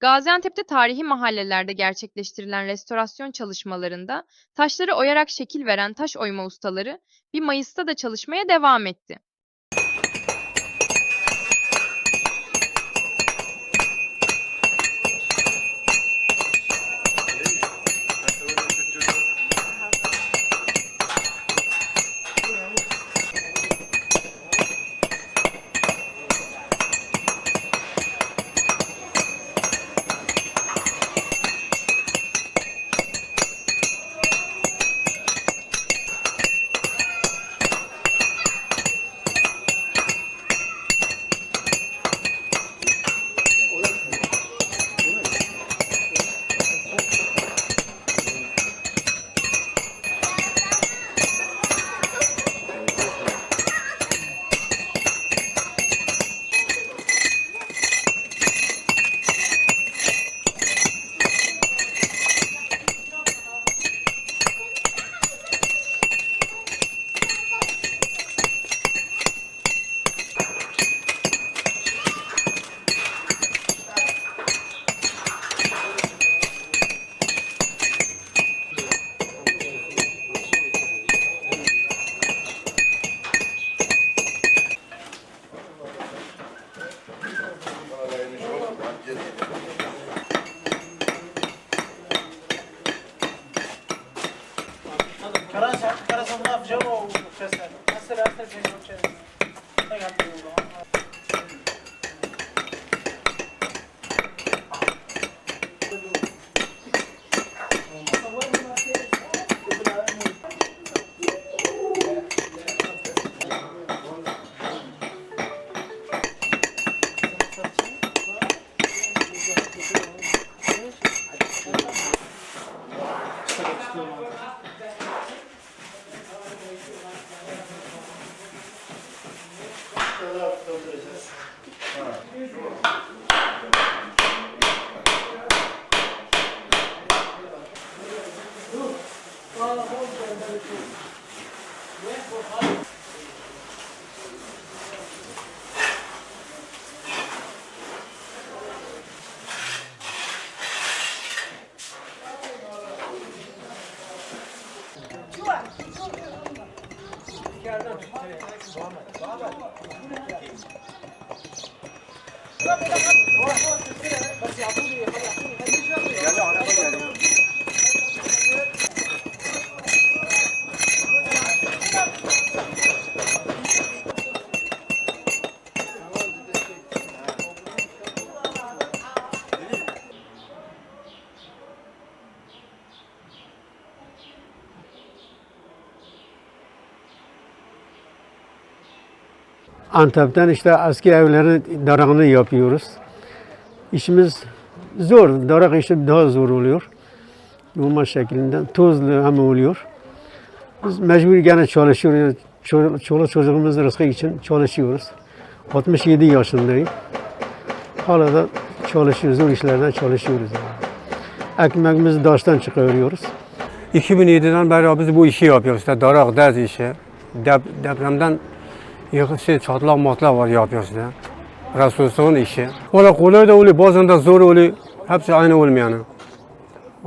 Gaziantep'te tarihi mahallelerde gerçekleştirilen restorasyon çalışmalarında taşları oyarak şekil veren taş oyma ustaları 1 Mayıs'ta da çalışmaya devam etti. original to Bağla. Bağla. Bağla. 감사합니다. 감사합니다. Antep'ten işte eski evlerin darağını yapıyoruz. İşimiz zor. Darak işi daha zor oluyor. Normal şeklinden. Tozlu hem oluyor. Biz mecbur gene çalışıyoruz. Ço- Çoluk çocuğumuz rızkı için çalışıyoruz. 67 yaşındayım. Hala da çalışıyoruz. Zor işlerden çalışıyoruz. Yani. Ekmeğimizi daştan çıkarıyoruz. 2007'den beri biz bu işi yapıyoruz. İşte darak, dez işi. Dep depremden şey çatlak matlak var yapıyoruz işte. Restorasyon işi. Valla kolay da oluyor, bazen de zor oluyor. Hepsi aynı olmuyor yani.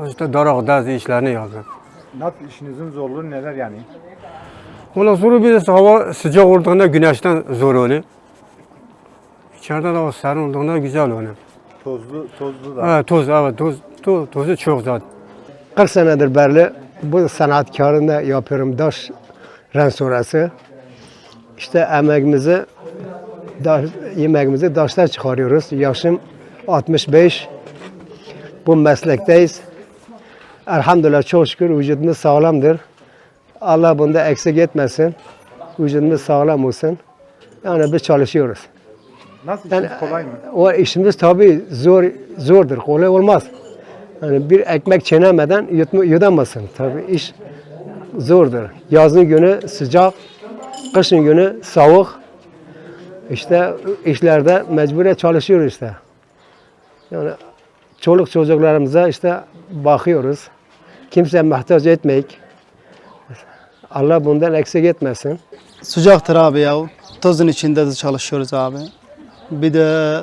İşte darak, dez işlerini yapıyoruz. Nasıl işinizin zorluğu neler yani? Valla zoru bir de hava sıcak olduğunda güneşten zor oluyor. İçeride de hava serin olduğunda güzel oluyor. Tozlu, tozlu da. Evet, toz, evet, toz, toz, tozu çok zaten. 40 senedir beri bu sanatkarında yapıyorum daş restorası. İşte emeğimizi, daş, yemeğimizi daştan çıkarıyoruz. Yaşım 65. Bu meslekteyiz. Elhamdülillah çok şükür vücudumuz sağlamdır. Allah bunda eksik etmesin. Vücudumuz sağlam olsun. Yani biz çalışıyoruz. Nasıl işiniz Yani, kolay mı? O işimiz tabii zor zordur, kolay olmaz. Yani bir ekmek çiğnemeden yutma, yudamazsın. Tabii iş zordur. Yazın günü sıcak, kışın günü soğuk. İşte işlerde mecburen çalışıyoruz işte. Yani çoluk çocuklarımıza işte bakıyoruz. Kimse muhtaç etmeyik. Allah bundan eksik etmesin. Sıcaktır abi ya. Tozun içinde de çalışıyoruz abi. Bir de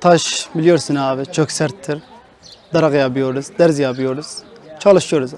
taş biliyorsun abi çok serttir. Darak yapıyoruz, derz yapıyoruz. Çalışıyoruz.